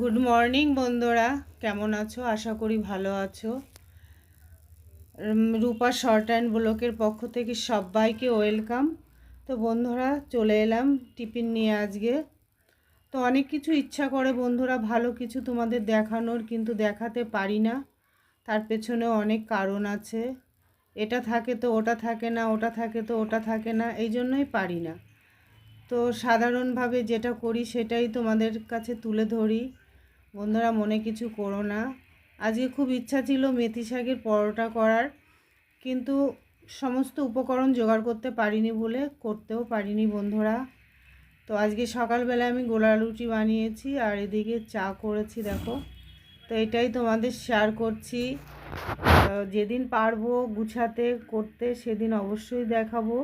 Good morning বন্ধুরা। কেমন আছো? আশা করি ভালো আছো। রূপা শর্ট অ্যান্ড ব্লকের পক্ষ থেকে সবাইকে ওয়েলকাম। তো বন্ধুরা, চলে এলাম টিফিন নিয়ে আজকে। তো অনেক কিছু ইচ্ছা করে বন্ধুরা, ভালো কিছু তোমাদের দেখানোর, কিন্তু দেখাতে পারি না। তার পেছনে অনেক কারণ আছে। এটা থাকে তো, ওটা থাকে না, ওটা থাকে তো, ওটা থাকে না, এই জন্যই পারি না। তো সাধারণভাবে যেটা করি সেটাই তোমাদের কাছে তুলে ধরি। বন্ধুরা, মনে কিছু করো না। আজকে খুব ইচ্ছা ছিল মেথি শাকের পরোটা করার, কিন্তু সমস্ত উপকরণ জোগাড় করতে পারিনি বলে করতেও পারিনি বন্ধুরা। তো আজকে সকালবেলা আমি গোলা রুটি বানিয়েছি আর এদিকে চা করেছি, দেখো। তো এটাই তোমাদের শেয়ার করছি। যেদিন পারব গুছাতে, করতে, সেদিন অবশ্যই দেখাবো।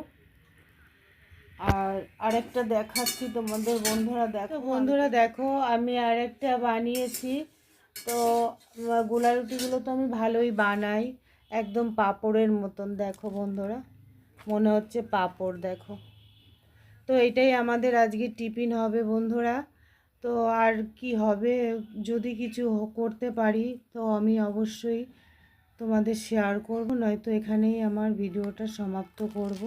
আর আরেকটা দেখাচ্ছি তোমাদের বন্ধুরা দেখো। বন্ধুরা দেখো, আমি আরেকটা বানিয়েছি। তো গোলা রুটিগুলো তো আমি ভালোই বানাই। একদম পাপড়ের মতন, দেখো বন্ধুরা। মনে হচ্ছে পাপড়, দেখো। তো এটাই আমাদের আজকে টিফিন হবে বন্ধুরা। তো আর কি হবে, যদি কিছু করতে পারি, তো আমি অবশ্যই তোমাদের শেয়ার করব, নয়তো এখানেই আমার ভিডিওটা সমাপ্ত করব।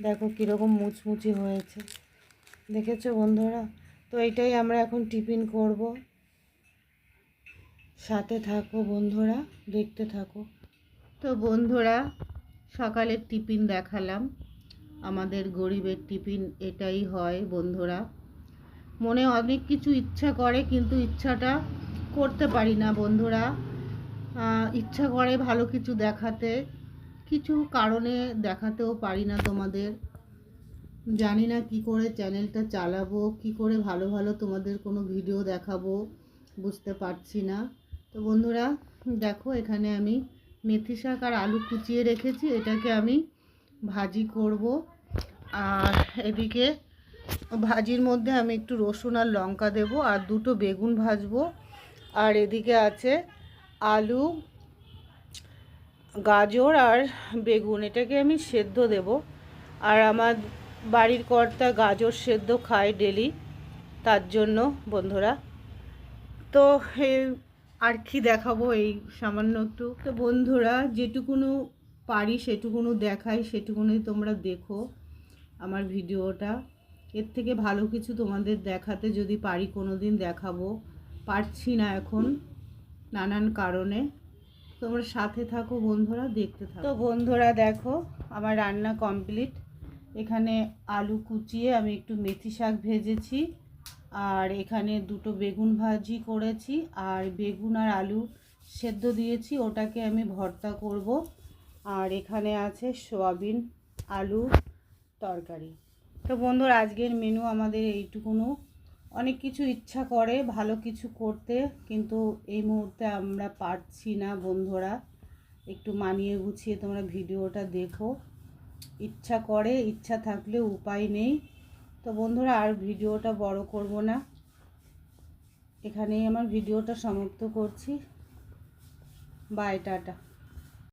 দেখো কীরকম মুচমুচি হয়েছে। দেখেছ বন্ধুরা? তো এটাই আমরা এখন টিফিন করব। সাথে থাকো বন্ধুরা, দেখতে থাকো। তো বন্ধুরা, সকালের টিফিন দেখালাম। আমাদের গরিবের টিফিন এটাই হয় বন্ধুরা। মনে অনেক কিছু ইচ্ছা করে, কিন্তু ইচ্ছাটা করতে পারি না বন্ধুরা। ইচ্ছা করে ভালো কিছু দেখাতে, কিছু কারণে দেখাতেও পারি না তোমাদের। জানি না কি করে চ্যানেলটা চালাবো, কি করে ভালো ভালো তোমাদের কোনো ভিডিও দেখাবো, বুঝতে পারছি না। তো বন্ধুরা, দেখো এখানে আমি মেথি শাক আর আলু কুচিয়ে রেখেছি, এটাকে আমি ভাজি করব। আর এদিকে ভাজির মধ্যে আমি একটু রসুন আর লঙ্কা দেব, আর দুটো বেগুন ভাজবো। আর এদিকে আছে আলু, গাজর আর বেগুন, এটাকে আমি সেদ্ধ দেব। আর আমার বাড়ির কর্তা গাজর সেদ্ধ খায় ডেলি, তার জন্য, বন্ধুরা। তো আর কি দেখাবো এই সামান্য একটু। তো বন্ধুরা, যেটুকুনো পারি সেটুকুনো দেখাই, সেটুকুনোই তোমরা দেখো আমার ভিডিওটা। এর থেকে ভালো কিছু তোমাদের দেখাতে যদি পারি কোনো দিন দেখাবো। পারছি না এখন। নানান কারণে। তোমরা সাথে থাকো, বন্ধুরা, দেখতে থাকো। তো বন্ধুরা, দেখো, আমার রান্না কমপ্লিট। এখানে আলু কুচিয়ে আমি একটু মেথি শাক ভেজেছি, আর এখানে দুটো বেগুন ভাজি করেছি, আর বেগুন আর আলু সেদ্ধ দিয়েছি, ওটাকে আমি ভর্তা করব। আর এখানে আছে সোয়াবিন আলু তরকারি। তো বন্ধুরা, আজকের মেনু আমাদের এইটুকুনো। অনেক কিছু ইচ্ছা করে, ভালো কিছু করতে, কিন্তু এই মুহূর্তে আমরা পারছি না বন্ধুরা। একটু মানিয়ে গুছিয়ে তোমরা ভিডিওটা দেখো। ইচ্ছা করে, ইচ্ছা থাকলে উপায় নেই। তো বন্ধুরা, আর ভিডিওটা বড় করব না। এখানেই আমার ভিডিওটা সমাপ্ত করছি। Bye, tata.